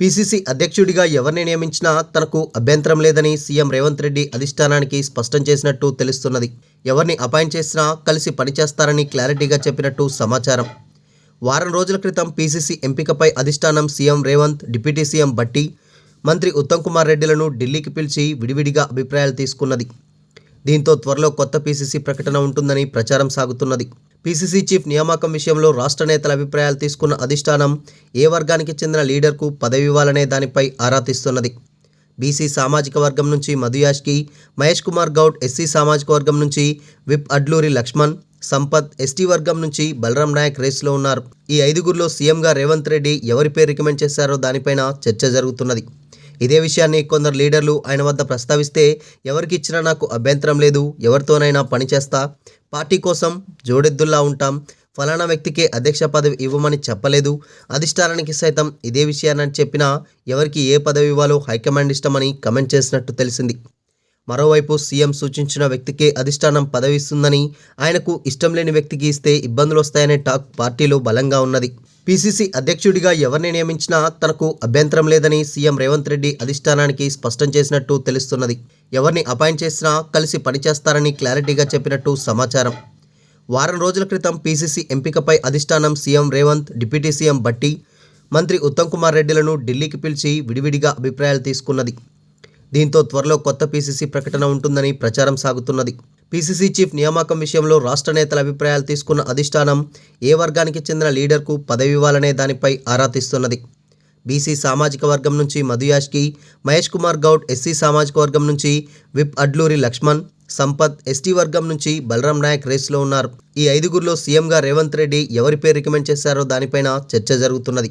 PCC అధ్యక్షుడిగా ఎవరిని నియమించినా తనకు అభ్యంతరం లేదని సీఎం రేవంత్ రెడ్డి అధిష్టానానికి స్పష్టం చేసినట్టు తెలుస్తున్నది. ఎవరిని అపాయింట్ చేసినా కలిసి పనిచేస్తారని క్లారిటీగా చెప్పినట్టు సమాచారం. వారం రోజుల క్రితం పీసీసీ ఎంపికపై అధిష్టానం CM Revanth deputy CM Bhatti మంత్రి ఉత్తమ్ కుమార్ రెడ్డిలను ఢిల్లీకి పిలిచి విడివిడిగా అభిప్రాయాలు తీసుకున్నది. దీంతో త్వరలో కొత్త పీసీసీ ప్రకటన ఉంటుందని ప్రచారం సాగుతున్నది. పీసీసీ చీఫ్ నియామకం విషయంలో రాష్ట్ర నేతల అభిప్రాయాలు తీసుకున్న అధిష్టానం ఏ వర్గానికి చెందిన లీడర్కు పదవి ఇవ్వాలనే దానిపై ఆరా తీస్తున్నది. బీసీ సామాజిక వర్గం నుంచి మధుయాష్కి మహేష్ కుమార్ గౌడ్ ఎస్సీ సామాజిక వర్గం నుంచి విప్ అడ్లూరి లక్ష్మణ్ సంపత్ ఎస్టీ వర్గం నుంచి బలరాం నాయక్ రేస్లో ఉన్నారు. ఈ ఐదుగురిలో సీఎంగా రేవంత్ రెడ్డి ఎవరి పేరు రికమెండ్ చేశారో దానిపైన చర్చ జరుగుతున్నది. ఇదే విషయాన్ని కొందరు లీడర్లు ఆయన వద్ద ప్రస్తావిస్తే ఎవరికి ఇచ్చినా నాకు అభ్యంతరం లేదు ఎవరితోనైనా పనిచేస్తా పార్టీ కోసం జోడెద్దుల్లా ఉంటాం ఫలానా వ్యక్తికే అధ్యక్ష పదవి ఇవ్వమని చెప్పలేదు అధిష్టానానికి సైతం ఇదే విషయాన్ని చెప్పినా ఎవరికి ఏ పదవి ఇవ్వాలో హైకమాండ్ ఇష్టమని కమెంట్ చేసినట్టు తెలిసింది. మరోవైపు సీఎం సూచించిన వ్యక్తికే అధిష్టానం పదవి ఇస్తుందని ఆయనకు ఇష్టం లేని వ్యక్తికి ఇస్తే ఇబ్బందులు వస్తాయనే టాక్ పార్టీలో బలంగా ఉన్నది. పీసీసీ అధ్యక్షుడిగా ఎవరిని నియమించినా తనకు అభ్యంతరం లేదని సీఎం రేవంత్ రెడ్డి అధిష్టానానికి స్పష్టం చేసినట్టు తెలుస్తున్నది. ఎవరిని అపాయింట్ చేసినా కలిసి పనిచేస్తారని క్లారిటీగా చెప్పినట్టు సమాచారం. వారం రోజుల క్రితం పీసీసీ ఎంపికపై అధిష్టానం సీఎం రేవంత్ డిప్యూటీ సీఎం బట్టి మంత్రి ఉత్తమ్ కుమార్ రెడ్డిలను ఢిల్లీకి పిలిచి విడివిడిగా అభిప్రాయాలు తీసుకున్నది. దీంతో త్వరలో కొత్త పీసీసీ ప్రకటన ఉంటుందని ప్రచారం సాగుతున్నది. పీసీసీ చీఫ్ నియామకం విషయంలో రాష్ట్ర నేతల అభిప్రాయాలు తీసుకున్న అధిష్టానం ఏ వర్గానికి చెందిన లీడర్కు పదవి ఇవ్వాలనే దానిపై ఆరా తీస్తున్నది. బీసీ సామాజిక వర్గం నుంచి మధుయాష్కి మహేష్ కుమార్ గౌడ్ ఎస్సీ సామాజిక వర్గం నుంచి విప్ అడ్లూరి లక్ష్మణ్ సంపత్ ఎస్టీ వర్గం నుంచి బలరాం నాయక్ రేస్లో ఉన్నారు. ఈ ఐదుగురిలో సీఎంగా రేవంత్ రెడ్డి ఎవరి పేరు రికమెండ్ చేశారో దానిపైన చర్చ జరుగుతున్నది.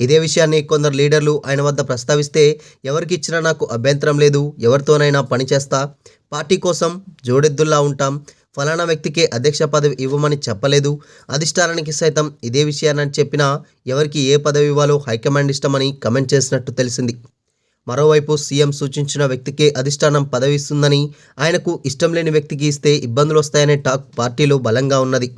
ఇదే విషయాన్ని కొందరు లీడర్లు ఆయన వద్ద ప్రస్తావిస్తే ఎవరికి ఇచ్చినా నాకు అభ్యంతరం లేదు ఎవరితోనైనా పనిచేస్తా పార్టీ కోసం జోడెద్దుల్లా ఉంటాం ఫలానా వ్యక్తికే అధ్యక్ష పదవి ఇవ్వమని చెప్పలేదు అధిష్టానానికి సైతం ఇదే విషయాన్ని చెప్పినా ఎవరికి ఏ పదవి ఇవ్వాలో హైకమాండ్ ఇష్టమని కమెంట్ చేసినట్టు తెలిసింది. మరోవైపు సీఎం సూచించిన వ్యక్తికే అధిష్టానం పదవి ఇస్తుందని ఆయనకు ఇష్టం లేని వ్యక్తికి ఇస్తే ఇబ్బందులు వస్తాయనే టాక్ పార్టీలో బలంగా ఉన్నది.